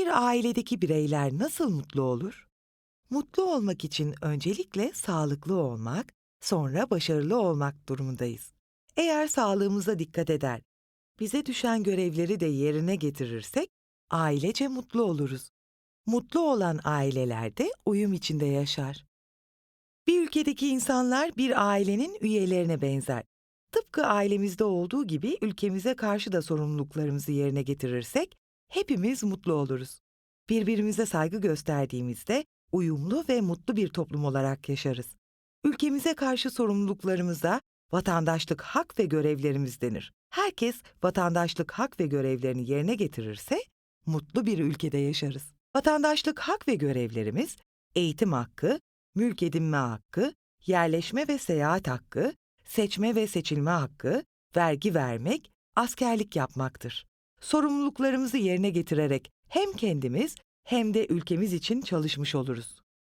Bir ailedeki bireyler nasıl mutlu olur? Mutlu olmak için öncelikle sağlıklı olmak, sonra başarılı olmak durumundayız. Eğer sağlığımıza dikkat eder, bize düşen görevleri de yerine getirirsek ailece mutlu oluruz. Mutlu olan ailelerde uyum içinde yaşar. Bir ülkedeki insanlar bir ailenin üyelerine benzer. Tıpkı ailemizde olduğu gibi ülkemize karşı da sorumluluklarımızı yerine getirirsek hepimiz mutlu oluruz. Birbirimize saygı gösterdiğimizde uyumlu ve mutlu bir toplum olarak yaşarız. Ülkemize karşı sorumluluklarımıza vatandaşlık hak ve görevlerimiz denir. Herkes vatandaşlık hak ve görevlerini yerine getirirse mutlu bir ülkede yaşarız. Vatandaşlık hak ve görevlerimiz eğitim hakkı, mülk edinme hakkı, yerleşme ve seyahat hakkı, seçme ve seçilme hakkı, vergi vermek, askerlik yapmaktır. Sorumluluklarımızı yerine getirerek hem kendimiz hem de ülkemiz için çalışmış oluruz.